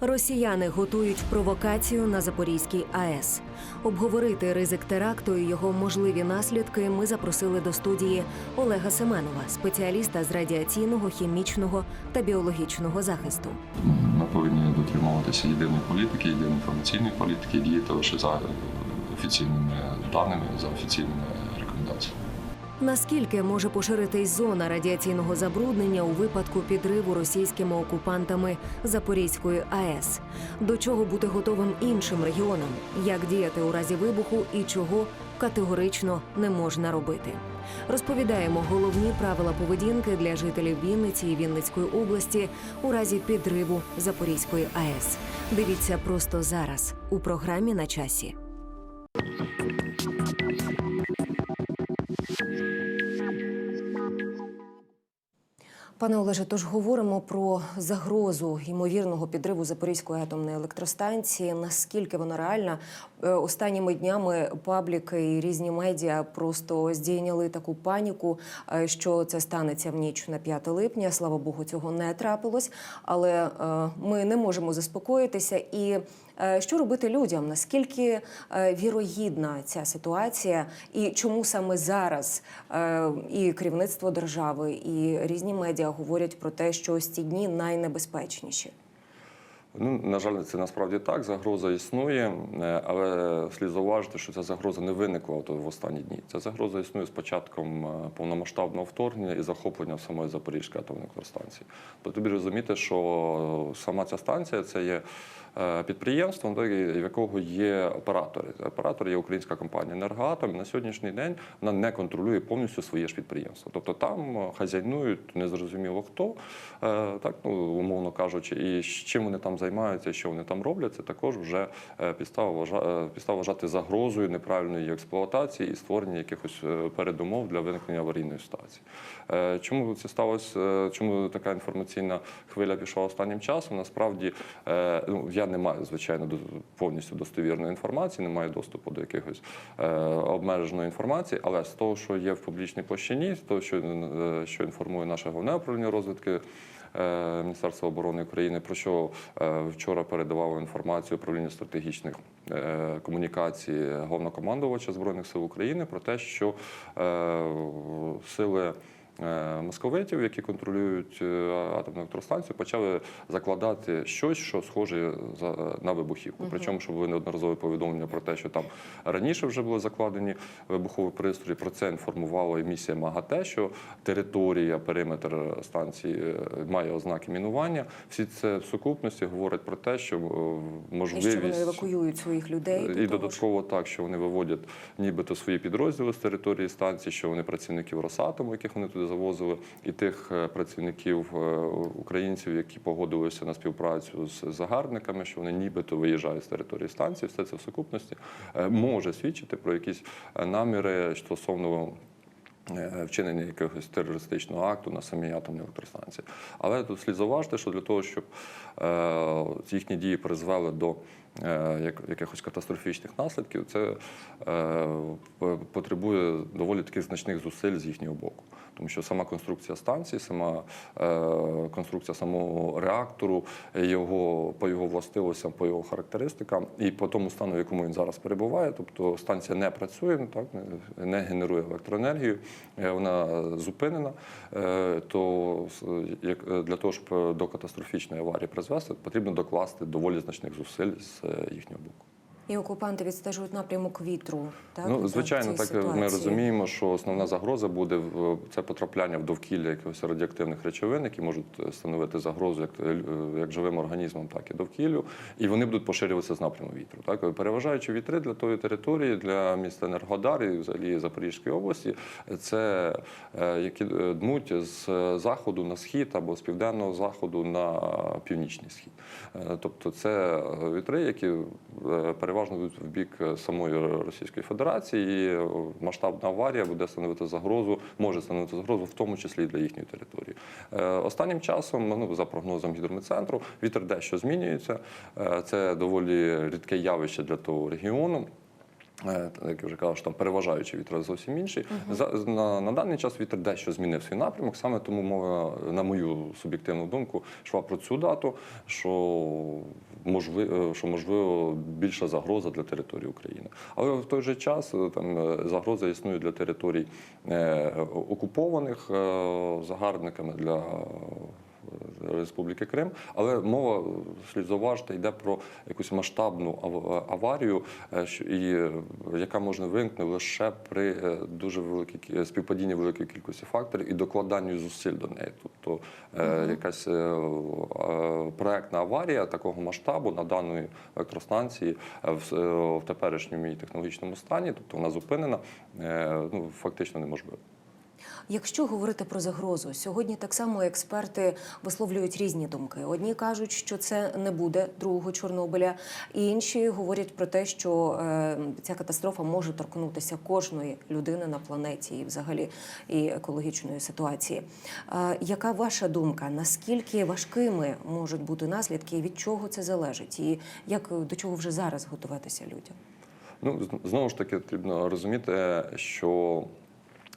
Росіяни готують провокацію на Запорізькій АЕС. Обговорити ризик теракту і його можливі наслідки ми запросили до студії Олега Семенова, спеціаліста з радіаційного, хімічного та біологічного захисту. Ми повинні дотримуватися єдиної політики, єдиної інформаційної політики, діяти лише за офіційними даними, за офіційними. Наскільки може поширитись зона радіаційного забруднення у випадку підриву російськими окупантами Запорізької АЕС? До чого бути готовим іншим регіонам? Як діяти у разі вибуху і чого категорично не можна робити? Розповідаємо головні правила поведінки для жителів Вінниці і Вінницької області у разі підриву Запорізької АЕС. Дивіться просто зараз у програмі на часі. Пане Олеже, тож говоримо про загрозу ймовірного підриву Запорізької атомної електростанції. Наскільки вона реальна? Е, Останніми днями пабліки і різні медіа просто здійняли таку паніку, е, що це станеться в ніч на 5 липня. Слава Богу, цього не трапилось. Але е, ми не можемо заспокоїтися. І що робити людям? Наскільки е, вірогідна ця ситуація, і чому саме зараз е, і керівництво держави, і різні медіа говорять про те, що ось ці дні найнебезпечніші? Ну, на жаль, це насправді так. Загроза існує, е, але слід зауважити, що ця загроза не виникла в останні дні. Ця загроза існує з початком е, повномасштабного вторгнення і захоплення самої Запорізької атомної електростанції. Потрібно розуміти, що сама ця станція це є е, підприємством, в якого є оператори. Оператор є українська компанія «Енергоатом». і На сьогоднішній день вона не контролює повністю своє ж підприємство. Тобто там хазяйнують незрозуміло хто, так ну умовно кажучи, і з чим вони там займаються, що вони там роблять, це також вже е, е, підстава вважати загрозою неправильної експлуатації і створення якихось е, передумов для виникнення аварійної ситуації. Чому це сталося? Чому така інформаційна хвиля пішла останнім часом? Насправді ну, я не маю звичайно повністю достовірної інформації, не маю доступу до якихось обмеженої інформації, але з того, що є в публічній площині, з того, що, інформує наше головне управління розвідки. Е, Міністерства оборони України, про що е, вчора передавало інформацію управління стратегічних е, комунікацій головнокомандувача збройних сил України про те, що сили московитів, які контролюють е, атомну електростанцію, почали закладати щось, що схоже на вибухівку. Причому, щоб ви неодноразові повідомлення про те, що там раніше вже були закладені вибухові пристрої. Про це інформувала і місія МАГАТЕ, що територія, периметр станції е, має ознаки мінування. Всі це в сукупності говорять про те, що е, І що можливість вони евакуюють своїх людей? до і того додатково так, що вони виводять нібито свої підрозділи з території станції, що вони працівників Росатому, яких вони туди завозили, і тих е, працівників е, українців, які погодилися на співпрацю з загарбниками, що вони нібито виїжджають з території станції. Все це в сукупності е, може свідчити про якісь наміри стосовно. Вчинення якогось терористичного акту на самій атомній електростанції. Але тут слід зауважити, що для того, щоб їхні дії призвели до якихось катастрофічних наслідків, це е, потребує доволі таких значних зусиль з їхнього боку. Тому що сама конструкція станції, сама е, конструкція самого реактору, його по його властивостям, по його характеристикам і по тому стану, в якому він зараз перебуває. Тобто станція не працює, ну, так не- не генерує електроенергію, е, вона зупинена. Е, То е, для того, щоб до катастрофічної аварії призвести, потрібно докласти доволі значних зусиль з е, їхнього боку. І окупанти відстежують напрямок вітру. Так Ну, звичайно, так ми розуміємо, що основна загроза буде в це потрапляння в довкілля якихось радіоактивних речовин, які можуть е, становити загрозу як, е, як живим організмам, так і довкіллю, і вони будуть поширюватися з напряму вітру. Так переважаючи вітри для тої території, для міста Енергодар і взагалі Запорізької області, це е, які е, дмуть з заходу на схід або з південного заходу на північний схід. Е, Тобто, це е, вітри, які е, переважно йдуть в бік е, самої Російської Федерації. Е, масштабна аварія буде становити загрозу, може становити загрозу, в тому числі і для їхньої території. Е, Останнім часом, ну за прогнозом гідрометцентру, вітер дещо змінюється. Це доволі рідке явище для того регіону. Е, Як я вже казав, що там переважаючий вітер зовсім інший. За, на, на даний час вітер дещо змінив свій напрямок. Саме тому мова, на мою суб'єктивну думку, йшла про цю дату, що можливо, що можливо більша загроза для території України. Але в той же час е, там е, загроза існує для територій е, окупованих е, загарбниками для. Е, Республіки Крим, але мова слід зауважити йде про якусь масштабну ав- аварію, е, е, яка може виникнути лише при е, дуже великій кі- співпадінні великої кількості факторів і докладанню зусиль до неї. Тобто е, якась е, е, проектна аварія такого масштабу на даної електростанції е, в, е, теперішньому її технологічному стані, тобто вона зупинена, е, ну фактично неможливо. Якщо говорити про загрозу, сьогодні так само експерти висловлюють різні думки. Одні кажуть, що це не буде другого Чорнобиля, інші говорять про те, що е, ця катастрофа може торкнутися кожної людини на планеті і взагалі і екологічної ситуації. Е, яка ваша думка? Наскільки важкими можуть бути наслідки, і від чого це залежить? І як до чого вже зараз готуватися людям? Ну знову ж таки, потрібно розуміти, що.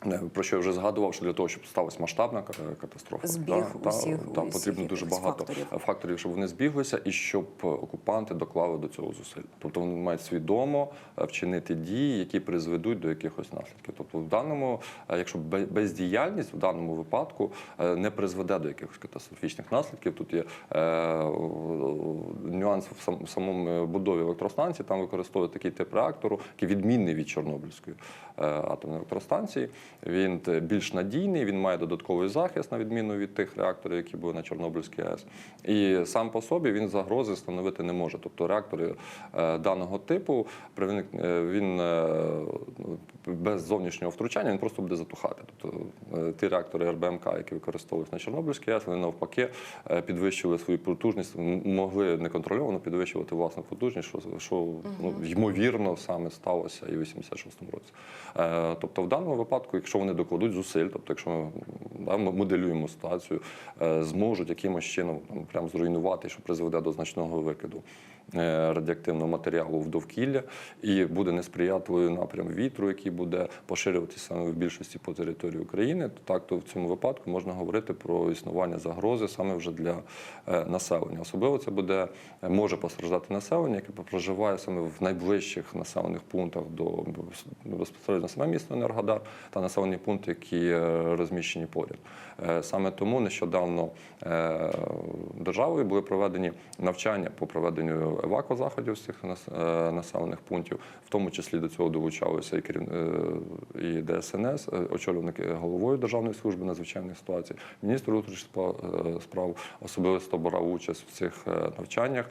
Е, Про що я вже згадував, що для того, щоб сталася масштабна катастрофа, Збіг та, усіх- та, усіх потрібно дуже багато факторів. факторів. щоб вони збіглися, і щоб окупанти доклали до цього зусиль. Тобто вони мають свідомо е, вчинити дії, які призведуть до якихось наслідків. Тобто, в даному, е, якщо бездіяльність в даному випадку не призведе до якихось катастрофічних наслідків, тут є е, нюанс в самому будові електростанції. Там використовують такий тип реактору, який відмінний від Чорнобильської атомної електростанції. Він більш надійний, він має додатковий захист на відміну від тих реакторів, які були на Чорнобильській АЕС. І сам по собі він загрози становити не може. Тобто реактори е, даного типу е, він е, ну, без зовнішнього втручання він просто буде затухати. Тобто е, ті реактори РБМК, які використовують на Чорнобильській АЕС, вони навпаки е, підвищили свою потужність, могли неконтрольовано підвищувати власну потужність, що, що ну, ймовірно саме сталося і в 86-му році. Е, Тобто, в даному випадку, якщо вони докладуть зусиль, тобто, якщо ми да, моделюємо ситуацію, е, зможуть якимось чином там, прям зруйнувати, що призведе до значного викиду радіоактивного матеріалу в довкілля, і буде несприятливий напрям вітру, який буде поширюватися саме в більшості по території України, то так то в цьому випадку можна говорити про існування загрози саме вже для е, населення. Особливо це буде е, може постраждати населення, яке проживає саме в найближчих населених пунктах до безпосередньо саме місто Енергодар та населені пункти, які е, розміщені поряд. Е, Саме тому нещодавно е, державою були проведені навчання по проведенню евакозаходів цих е, населених пунктів, в тому числі до цього долучалися і керів... е, і ДСНС, е, очолюваник головою Державної служби надзвичайних ситуацій, міністр внутрішніх справ- особисто брав участь в цих навчаннях,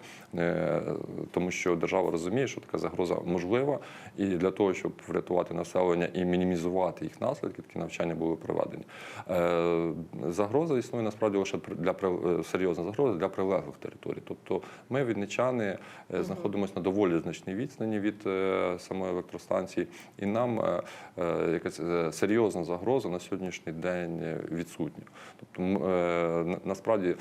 тому що держава розуміє, що така загроза можлива, і для того, щоб врятувати населення і мінімізувати їх наслідки, такі навчання були проведені. Загроза існує насправді лише для серйозна загроза для прилеглих територій. Тобто ми, відничани, е, знаходимося на доволі значній відстані від е, самої електростанції, і нам е, якась серйозна загроза на сьогоднішній день відсутня. Тобто, насправді,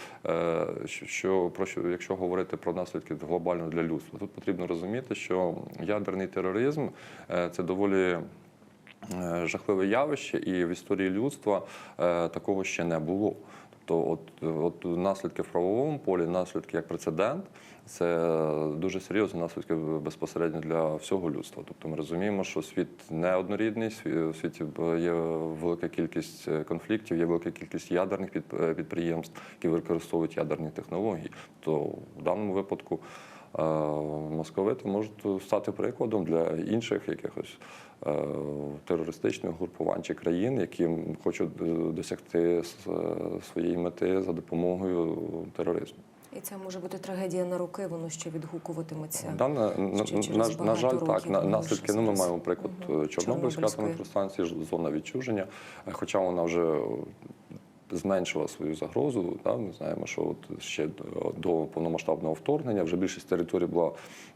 що- про що, якщо говорити про наслідки глобально для людства, тут потрібно розуміти, що ядерний тероризм це доволі. Жахливе явище, і в історії людства такого ще не було. Тобто, от, от наслідки в правовому полі, наслідки як прецедент, це дуже серйозні наслідки безпосередньо для всього людства. Тобто ми розуміємо, що світ не однорідний, в світі є велика кількість е, конфліктів, є велика кількість ядерних е, підприємств, які використовують ядерні технології. То в даному випадку е, московити можуть стати прикладом для інших якихось терористичних групувань чи країн, які хочуть е, досягти е, своєї мети за допомогою тероризму. І це може бути трагедія на роки, воно ще відгукуватиметься. Да, на, на, на, жаль, років, так. На, наслідки, ну, ми маємо приклад угу. Чорнобильської. атомної електростанції, зона відчуження, е, хоча вона вже зменшила свою загрозу. Да? Ми знаємо, що от ще до- повномасштабного вторгнення вже більшість територій була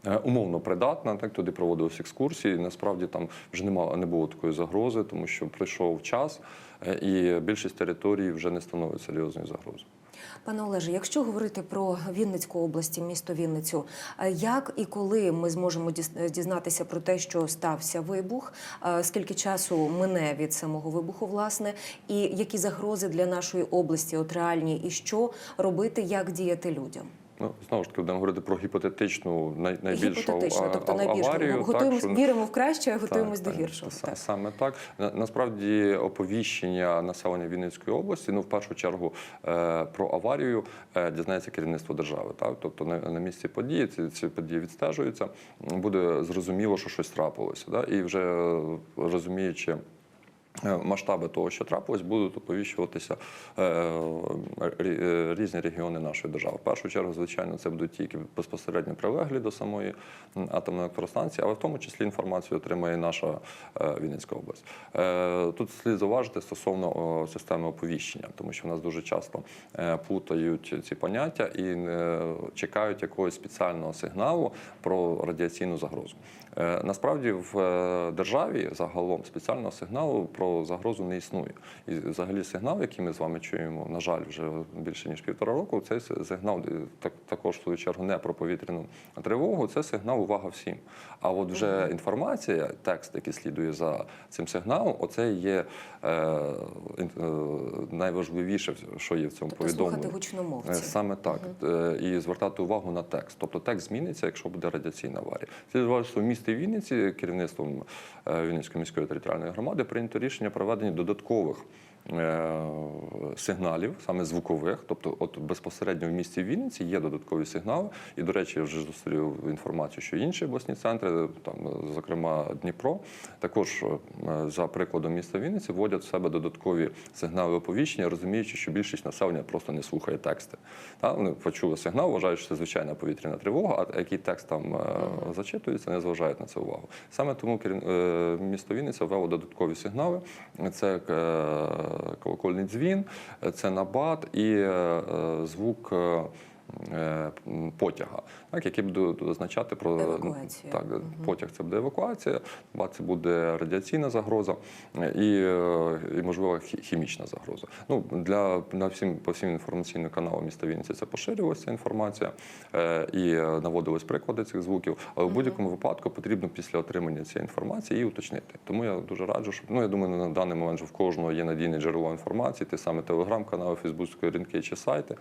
е, умовно придатна, так туди проводились екскурсії. Насправді там вже немало не було такої загрози, тому що прийшов час, е, і більшість територій вже не становить серйозної загрози. Пане Олеже, якщо говорити про Вінницьку область, місто Вінницю, е, як і коли ми зможемо діз- дізнатися про те, що стався вибух? Е, Скільки часу мине від самого вибуху, власне, і які загрози для нашої області от реальні, і що робити, як діяти людям? Ну, знову ж таки, будемо говорити про гіпотетичну най, найбільшу Гіпотетично, а- тобто найбільше аварію. так, готуємось, що- віримо в краще, а готуємось Так, до гіршого. Так. Саме так. Насправді оповіщення населення Вінницької області, ну в першу чергу е, про аварію е, дізнається керівництво держави. Так? Тобто на, на місці події ці, ці події відстежуються, буде зрозуміло, що щось трапилося. Да? І вже е, розуміючи. Е, Масштаби того, що трапилось, будуть оповіщуватися е, е, різні регіони нашої держави. В першу чергу, звичайно, це будуть ті, які безпосередньо прилеглі до самої атомної електростанції, але в тому числі інформацію отримає наша Вінницька область. Тут слід зауважити стосовно системи оповіщення, тому що в нас дуже часто плутають ці поняття і чекають якогось спеціального сигналу про радіаційну загрозу. Насправді в державі загалом спеціального сигналу про загрозу не існує. І взагалі сигнал, який ми з вами чуємо, на жаль, вже більше ніж півтора року, цей сигнал е, так, також в свою чергу не про повітряну тривогу, це сигнал увага всім. А от вже інформація, текст, який слідує за цим сигналом, оце є е, е, найважливіше, що є в цьому Тобто слухати повідомленні. Е, гучномовців. Саме так. І звертати увагу на текст. Тобто текст зміниться, якщо буде радіаційна аварія. Слід що в місті Вінниці керівництвом Вінницької міської територіальної громади прийнято рішення проведення додаткових. Е, Сигналів, саме звукових, тобто, от безпосередньо в місті Вінниці є додаткові сигнали. І, до речі, я вже зустрів інформацію, що інші обласні центри, там, зокрема Дніпро, також е, за прикладом міста Вінниці вводять в себе додаткові сигнали оповіщення, розуміючи, що більшість населення просто не слухає тексти. Та, вони почули сигнал, вважають, що це звичайна повітряна тривога, а який текст там е, зачитується, не зважають на це увагу. Саме тому місто Вінниця ввело додаткові сигнали. Це колокольний дзвін, це набат і е, е, звук. Е, Потяга, так, які будуть означати про Евакуацію. так, потяг це буде евакуація, ба це буде радіаційна загроза е, і, е, і можливо хімічна загроза. Ну для на всім по всім інформаційним каналам міста Вінниці це поширювалася інформація і наводились приклади цих звуків. Але в будь-якому випадку потрібно після отримання цієї інформації її уточнити. Тому я дуже раджу, що ну я думаю, на даний момент вже в кожного є надійне джерело інформації, ті саме телеграм-канали, фейсбуцькі ринки чи сайти,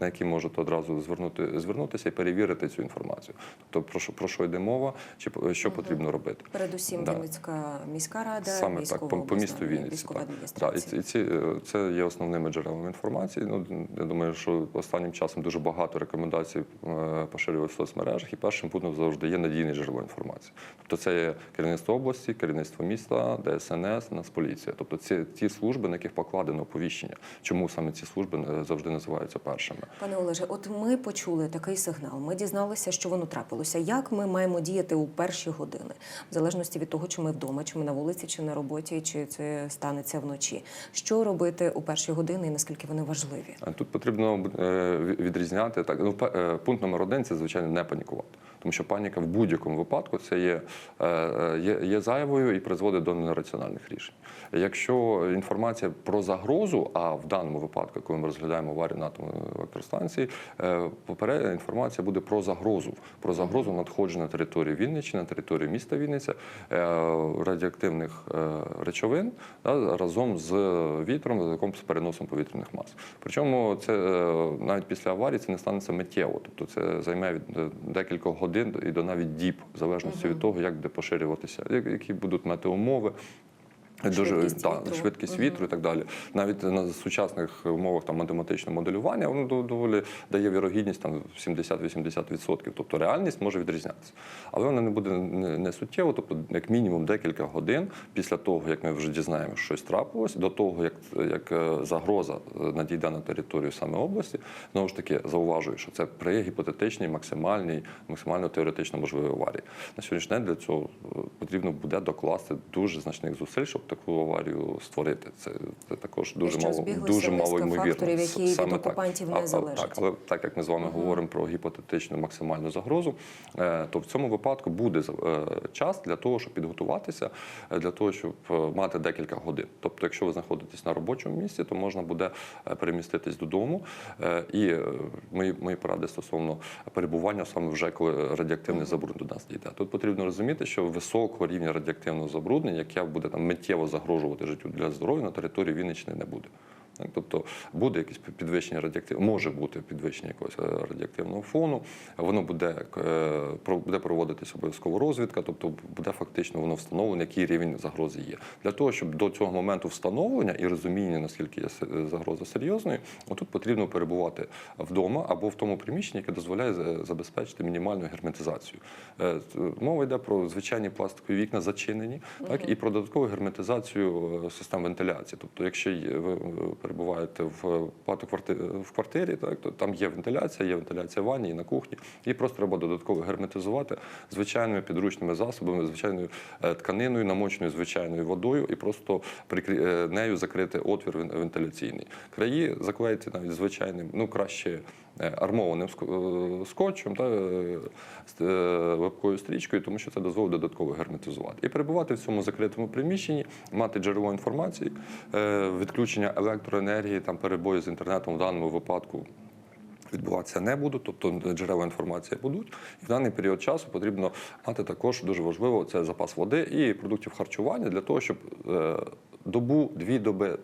на які можете одразу звернути звернутися і перевірити цю інформацію. Тобто про що про що йде мова, чи що потрібно робити. Передусім Да. Вінницька міська рада, Саме так, по, по місту Вінниці. Так. Да, і, і ці, е, це є основними джерелами інформації. Ну, я думаю, що останнім часом дуже багато рекомендацій е, поширювалися в соцмережах, і першим пунктом завжди є надійне джерело інформації. Тобто це є керівництво області, керівництво міста, ДСНС, Нацполіція. Тобто це ті служби, на яких покладено оповіщення. Чому саме ці служби е, завжди називаються першими? Пане Олеже, от ми почули такий сигнал. Ми дізналися, що воно трапилося. Як ми маємо діяти у перші години, в залежності від того, чи ми вдома, чи ми на вулиці, чи на роботі, чи це станеться вночі? Що робити у перші години і наскільки вони важливі? Тут потрібно е, відрізняти так. Ну, е, пункт номер один це звичайно не панікувати. Тому що паніка в будь-якому випадку це є, е, е, є, є зайвою і призводить до нераціональних рішень. Якщо інформація про загрозу, а в даному випадку, коли ми розглядаємо аварію на атомній електростанції, е, попередня інформація буде про загрозу, про загрозу надходження на територію Вінниччини, на територію міста Вінниця радіоактивних речовин да, разом з вітром, з переносом повітряних мас. Причому це навіть після аварії це не станеться миттєво, тобто це займе від декількох годин і до навіть діб, в залежності від того, як буде поширюватися, які будуть метеоумови. Дуже Швидкість та, вітру. швидкість вітру і так далі. Навіть на сучасних умовах там математичного моделювання воно доволі дає вірогідність там 70-80%. Тобто реальність може відрізнятися. Але вона не буде не, суттєво, тобто як мінімум декілька годин після того, як ми вже дізнаємося, що щось трапилось, до того, як, як е, загроза е, надійде на територію саме області, знову ж таки зауважую, що це при гіпотетичній, максимальній, максимально теоретично можливій аварії. На сьогоднішній день для цього е, потрібно буде докласти дуже значних зусиль, щоб таку аварію створити. Це, це також дуже що мало дуже мало ймовірно. факторів, які від Саме так. не залежать. Так, але так як ми з вами говоримо про гіпотетичну максимальну загрозу, е, то в цьому випадку буде е, час для того, щоб підготуватися, е, для того, щоб мати декілька годин. Тобто, якщо ви знаходитесь на робочому місці, то можна буде переміститись додому. І мої, мої поради стосовно перебування саме вже коли радіоактивне забруднення до нас дійде. Тут потрібно розуміти, що високого рівня радіоактивного забруднення, яке буде там миттєво загрожувати життю для здоров'я, на території Вінниччини не буде. Так, Тобто буде якесь підвищення радіоактивного, може бути підвищення якогось е, радіоактивного фону. Воно буде, е, буде проводитися обов'язково розвідка, тобто буде фактично воно встановлено, який рівень загрози є. Для того, щоб до цього моменту встановлення і розуміння, наскільки є загроза серйозною, отут потрібно перебувати вдома або в тому приміщенні, яке дозволяє забезпечити мінімальну герметизацію. Е, Мова йде про звичайні пластикові вікна зачинені, так і про додаткову герметизацію е, систем вентиляції. Тобто, якщо є- ви е, перебуваєте в багатокварти- в квартирі, так то там є вентиляція, є вентиляція в ванні і на кухні, і просто треба додатково герметизувати звичайними підручними засобами, звичайною е, тканиною, намоченою звичайною водою, і просто е, нею закрити отвір вентиляційний. Краї заклеїти навіть звичайним, ну краще е, армованим е, скотчем та е, е, липкою стрічкою, тому що це дозволить додатково герметизувати. І перебувати в цьому закритому приміщенні, мати джерело інформації, е, відключення електроенергії, там перебої з інтернетом в даному випадку. Відбуватися не будуть, тобто джерела інформації будуть. І в даний період часу потрібно мати також дуже важливо це запас води і продуктів харчування для того, щоб е, добу, дві доби,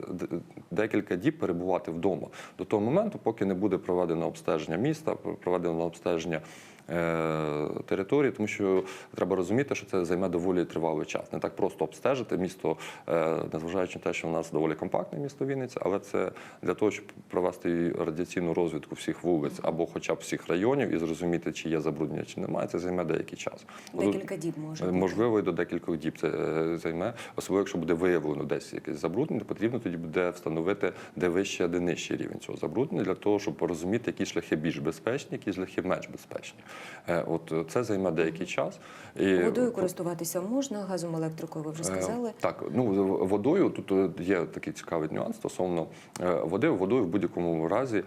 декілька діб перебувати вдома до того моменту, поки не буде проведено обстеження міста, проведено обстеження. Е, Території, тому що треба розуміти, що це займе доволі тривалий час. Не так просто обстежити місто, е, незважаючи на те, що в нас доволі компактне місто Вінниця, але це для того, щоб провести радіаційну розвідку всіх вулиць або хоча б всіх районів і зрозуміти, чи є забруднення, чи немає, це займе деякий час. Декілька діб може бути. Можливо, і до декількох діб це е, займе. Особливо, якщо буде виявлено десь якесь забруднення, потрібно тоді буде встановити, де вищий, а де нижчий рівень цього забруднення, для того, щоб розуміти, які шляхи більш безпечні, які шляхи менш безпечні. Е, От е, це займе деякий час. І Водою користуватися можна, газом електрикою ви вже сказали. Е, Так, ну водою тут є такий цікавий нюанс стосовно води. Водою в будь-якому разі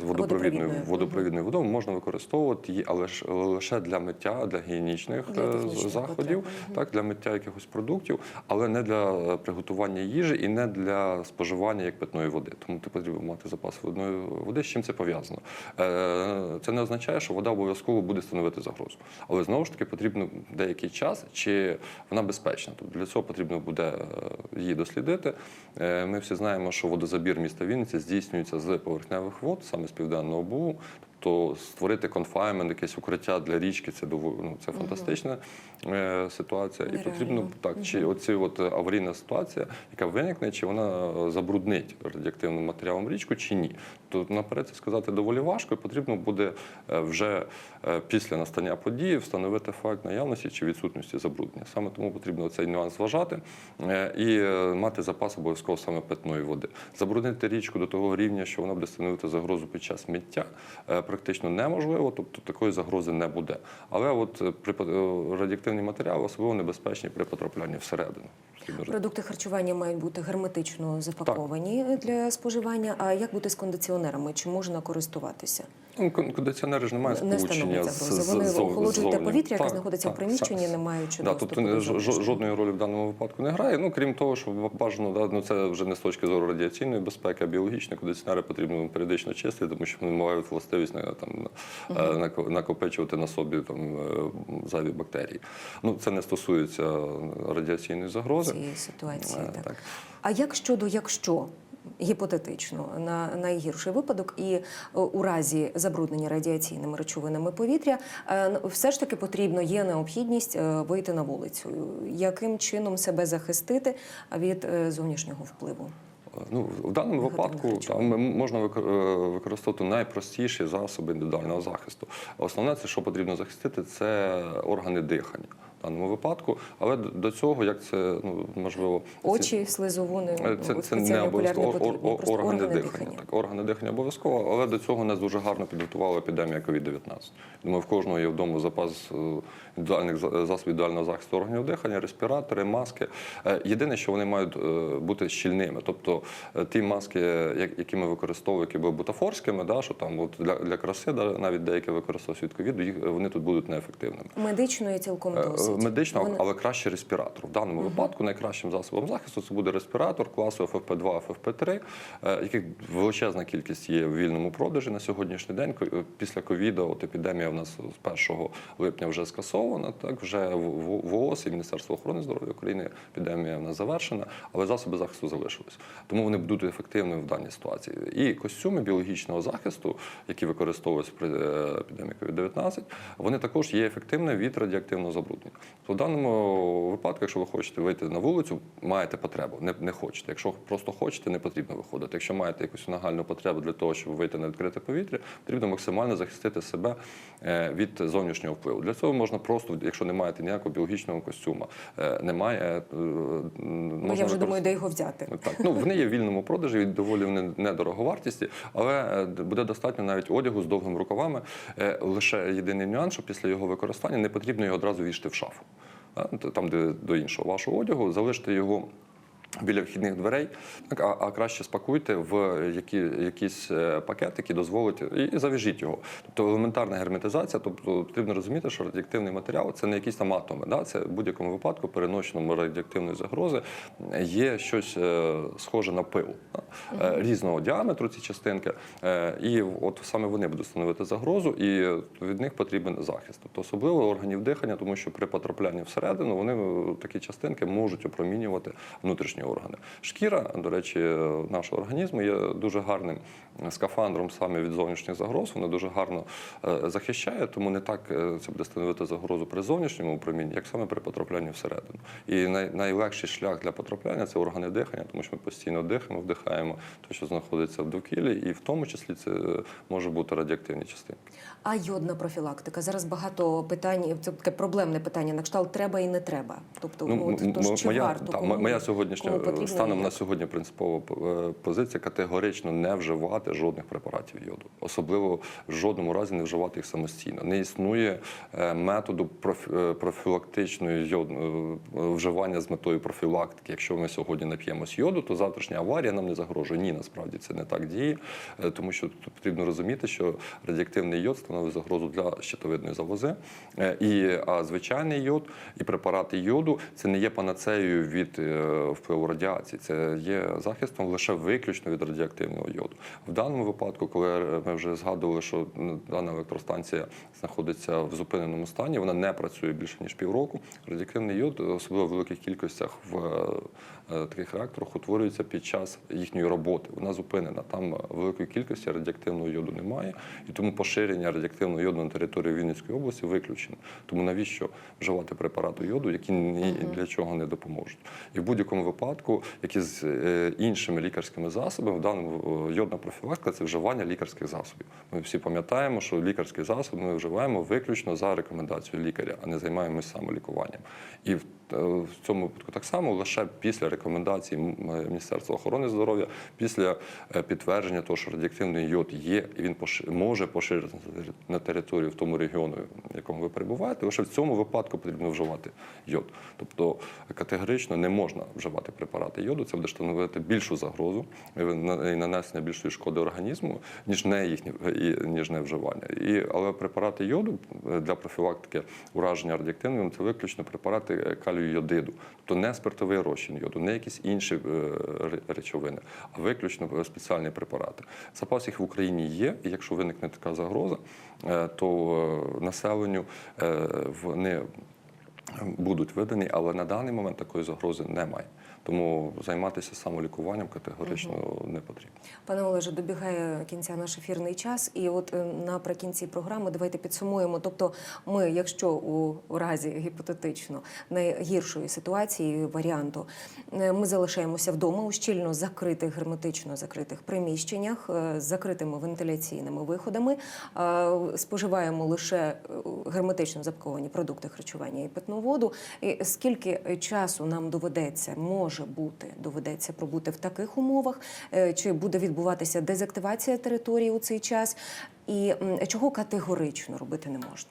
з водопровідною Водопровідною. водою можна використовувати її, але ж лише для миття, для гігієнічних Для заходів, потреб. так для миття якихось продуктів, але не для приготування їжі і не для споживання як питної води. Тому ти потрібно мати запас водної води. З чим це пов'язано? Це не означає, що вода обов'язково буде становити загрозу. Але знову ж таки потрібно деякий час, чи вона безпечна. Тобто для цього потрібно буде е, її дослідити. Е, Ми всі знаємо, що водозабір міста Вінниця здійснюється з поверхневих вод, саме з південного Бугу. Тобто створити конфаймент, якесь укриття для річки це ну, це фантастична е, ситуація. І потрібно так, чи оці от аварійна ситуація, яка виникне, чи вона е, забруднить радіоактивним матеріалом річку, чи ні. То наперед це сказати доволі важко, і потрібно буде е, вже після настання події встановити факт наявності чи відсутності забруднення. Саме тому потрібно цей нюанс зважати е, і мати запас обов'язково саме питної води. Забруднити річку до того рівня, що вона буде становити загрозу під час миття, практично неможливо, тобто такої загрози не буде. Але от е, е, радіоактивні матеріали особливо небезпечні при потраплянні всередину. Продукти харчування мають бути герметично запаковані для споживання. А як бути з кондиціонерами? Чи можна користуватися? Ну, кондиціонери ж не мають сполучення становить з, Вони з, охолоджують те повітря, яке Так, знаходиться в приміщенні, так. не маючи Да, доступу тобто до жо- жо- жодної ролі в даному випадку не грає. Ну крім того, що бажано, да, ну це вже не з точки зору радіаційної безпеки, а біологічної кондиціонери потрібно періодично чистити, тому що вони мають властивість на там нако- накопичувати на собі там е, зайві бактерії. Ну це не стосується радіаційної загрози. цієї ситуації. Е, Так. так. А як щодо якщо? Гіпотетично на найгірший випадок, і у разі забруднення радіаційними речовинами повітря, все ж таки потрібно є необхідність вийти на вулицю. Яким чином себе захистити від зовнішнього впливу? Ну, в даному випадку там можна е, використовувати найпростіші засоби індивідуального захисту. Основне, це що потрібно захистити, це органи дихання. Даному випадку. Але до цього, як це ну можливо, ці- Очі, слизовуни, Е, Це, це не обов'язково потрібні, ор- просто органи дихання. Так, органи дихання обов'язково, але до цього нас дуже гарно підготувала епідемія COVID-19. Думаю, в кожного є вдома запас е, індивідуальних засобів індивідуального захисту органів дихання, респіратори, маски. Е, Єдине, що вони мають бути щільними. Тобто ті маски, які ми використовуємо, які були бутафорськими, да, що там от для, для краси, навіть деякі використовують від ковіду, їх вони тут будуть неефективними. Медичної цілком Е, досить. Медично, Вони- але краще респіратор. В даному випадку найкращим засобом захисту це буде респіратор класу FFP2, FFP3, е, яких величезна кількість є в вільному продажі на сьогоднішній день. Е, Після ковіду, от епідемія в нас з 1 липня вже скасована. Так вже в в- в ООС і Міністерство охорони здоров'я України епідемія в нас завершена, але засоби захисту залишились. Тому вони будуть ефективними в даній ситуації. І костюми біологічного захисту, які використовуються при е, епідемії COVID-19, вони також є ефективними від радіоактивного забруднення. То в даному випадку, якщо ви хочете вийти на вулицю, маєте потребу, не, не хочете. Якщо просто хочете, не потрібно виходити. Якщо маєте якусь нагальну потребу для того, щоб вийти на відкрите повітря, потрібно максимально захистити себе е, від зовнішнього впливу. Для цього можна просто, якщо не маєте ніякого біологічного костюма, е, немає. е, Ну, я вже думаю, де його взяти. так, ну вони є в вільному продажі, і доволі вони недороговартісті, але буде достатньо навіть одягу з довгими рукавами. Лише єдиний нюанс, що після його використання не потрібно його одразу вішати в шафу. Там, де до іншого вашого одягу, залиште його. Біля вхідних дверей, а, а краще спакуйте в які, якийсь е, пакет, який дозволить, і, і зав'яжіть його. Тобто елементарна герметизація, тобто потрібно розуміти, що радіоактивний матеріал це не якісь там атоми. Да? Це в будь-якому випадку переносченому радіоактивної загрози є щось е, схоже на пил да? е, різного діаметру ці частинки. Е, і от саме вони будуть становити загрозу, і від них потрібен захист. Тобто особливо органів дихання, тому що при потраплянні всередину вони е, такі частинки можуть опромінювати внутрішні органи. Шкіра, до речі, нашого організму є дуже гарним скафандром саме від зовнішніх загроз. Вона дуже гарно е, захищає, тому не так е, це буде становити загрозу при зовнішньому опромінні, як саме при потраплянні всередину. І най, найлегший шлях для потрапляння це органи дихання, тому що ми постійно дихаємо, вдихаємо те, що знаходиться в довкіллі, і в тому числі це може бути радіоактивні частинки. А йодна профілактика. Зараз багато питань, це таке проблемне питання. На кшталт треба і не треба. Тобто, ну, от, м- чи моя, варто та, кому, моя сьогоднішня кому потрібно, станом на сьогодні принципова е, позиція категорично не вживати жодних препаратів йоду, особливо в жодному разі не вживати їх самостійно. Не існує е, методу проф- е, профілактичної йод, е, вживання з метою профілактики. Якщо ми сьогодні нап'ємось йоду, то завтрашня аварія нам не загрожує. Ні, насправді це не так діє, е, тому що тут потрібно розуміти, що радіоактивний йод становить загрозу для щитовидної залози. Е, І а звичайний йод і препарати йоду це не є панацеєю від е, впливу радіації, це є захистом лише виключно від радіоактивного йоду. В даному випадку, коли ми вже згадували, що дана електростанція знаходиться в зупиненому стані, вона не працює більше ніж півроку. Радіоактивний йод, особливо в великих кількостях в е, таких реакторах, утворюється під час їхньої роботи. Вона зупинена. Там е, великої кількості радіоактивного йоду немає, і тому поширення радіоактивного йоду на території Вінницької області виключено. Тому навіщо вживати препарати йоду, які ні для чого не допоможуть? І в будь-якому випадку, як і з е, іншими лікарськими засобами, в даному е, йодна профілактика це вживання лікарських засобів. Ми всі пам'ятаємо, що лікарський засіб ми вживаємо виключно за рекомендацією лікаря, а не займаємося самолікуванням. І в, е, цьому випадку так само лише після рекомендацій е, Міністерства охорони здоров'я, після е, підтвердження того, що радіоактивний йод є, і він може поширитися на територію в тому регіону, в якому ви перебуваєте, лише в цьому випадку потрібно вживати йод. Тобто категорично не можна вживати препарати йоду, це буде становити більшу загрозу і нанесення більшої шкоди організму, ніж не їхнє і ніж не вживання. І але препарати йоду для профілактики ураження радіоактивним це виключно препарати е, калію йодиду, тобто не спиртовий розчин йоду, не якісь інші е, речовини, а виключно е, спеціальні препарати. Запас їх в Україні є, і якщо виникне така загроза, е, то населенню вони будуть видані, але на даний момент такої загрози немає. Тому займатися самолікуванням категорично не потрібно. Пане Олеже, добігає кінця наш ефірний час, і от е, наприкінці програми давайте підсумуємо. Тобто, ми, якщо у разі гіпотетично найгіршої ситуації варіанту, е, ми залишаємося вдома у щільно закритих, герметично закритих приміщеннях е, з закритими вентиляційними виходами, споживаємо лише герметично запаковані продукти харчування і питну воду. І скільки часу нам доведеться, може бути, доведеться пробути в таких умовах, Е, чи буде відбуватися дезактивація території у цей час, і чого категорично робити не можна?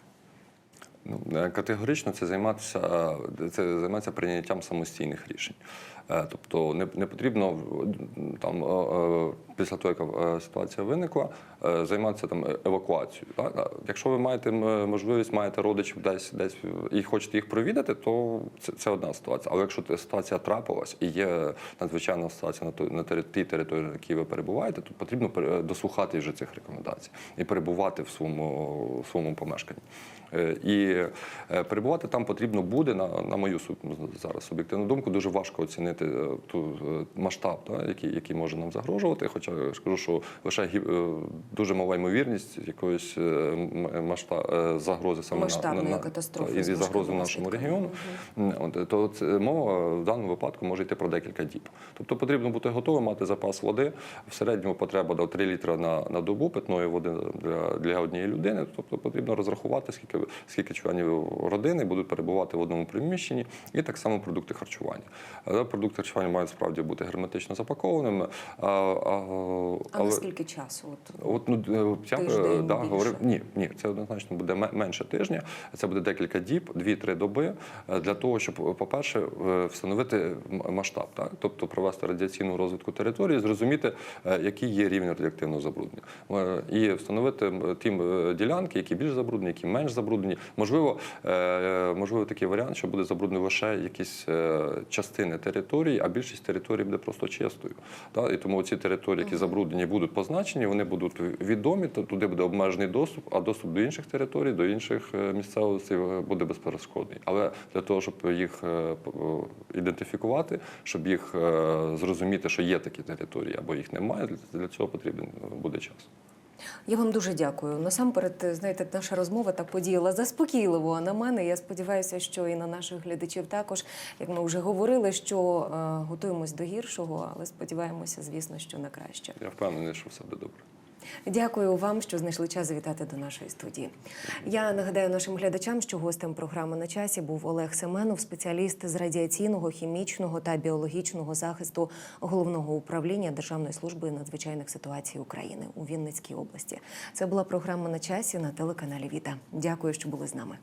Ну, е, категорично це займатися, е, це займатися прийняттям самостійних рішень. Е, Тобто не, не потрібно е, там е, після того, як е, ситуація виникла, займатися там евакуацією. Так? Якщо ви маєте можливість, маєте родичів десь десь і хочете їх провідати, то це, це одна ситуація. Але якщо ситуація трапилась і є надзвичайна ситуація на той на тій території, на якій ви перебуваєте, то потрібно дослухати вже цих рекомендацій і перебувати в своєму, в своєму помешканні. Е, І е, перебувати там потрібно буде, на, на мою зараз суб'єктивну думку, дуже важко оцінити е, ту масштаб, та, який, який може нам загрожувати. Хоча я ж кажу, що лише дуже мала ймовірність якоїсь масштаб загрози саме на- Масштабної на, на, катастрофи і, загрози можливими нашому регіону. От, то це мова в даному випадку може йти про декілька діб. Тобто потрібно бути готовим мати запас води. В середньому потреба до 3 літра на, на добу питної води для, для однієї людини. Тобто потрібно розрахувати, скільки, скільки членів родини будуть перебувати в одному приміщенні, і так само продукти харчування. Але продукти харчування мають справді бути герметично запакованими. А, а, А наскільки часу? От, От ну е, я е, Тиждень, да, більше? говорив ні, ні, це однозначно буде менше тижня. Це буде декілька діб, дві-три доби е, для того, щоб, по-перше, е, встановити масштаб, так тобто провести радіаційну розвитку території, зрозуміти, який є рівень радіоактивного забруднення, і встановити ті ділянки, які більш забруднені, які менш забруднені. Можливо, е, можливо, такий варіант, що буде забруднено лише якісь е, частини території, а більшість території буде просто чистою. І тому ці території, які забруднені, будуть позначені, вони будуть відомі, то туди буде обмежений доступ, а доступ до інших територій, до інших е, місцевостей е, буде безперешкодний. Але для того, щоб їх е, е, ідентифікувати, щоб їх е, зрозуміти, що є такі території або їх немає, для- цього потрібен е, буде час. Я вам дуже дякую. Насамперед, знаєте, наша розмова так подіяла заспокійливо на мене. Я сподіваюся, що і на наших глядачів також, як ми вже говорили, що е, готуємось до гіршого, але сподіваємося, звісно, що на краще. Я впевнений, що все буде добре. Дякую вам, що знайшли час завітати до нашої студії. Я нагадаю нашим глядачам, що гостем програми на часі був Олег Семенов, спеціаліст з радіаційного, хімічного та біологічного захисту головного управління Державної служби надзвичайних ситуацій України у Вінницькій області. Це була програма на часі на телеканалі Віта. Дякую, що були з нами.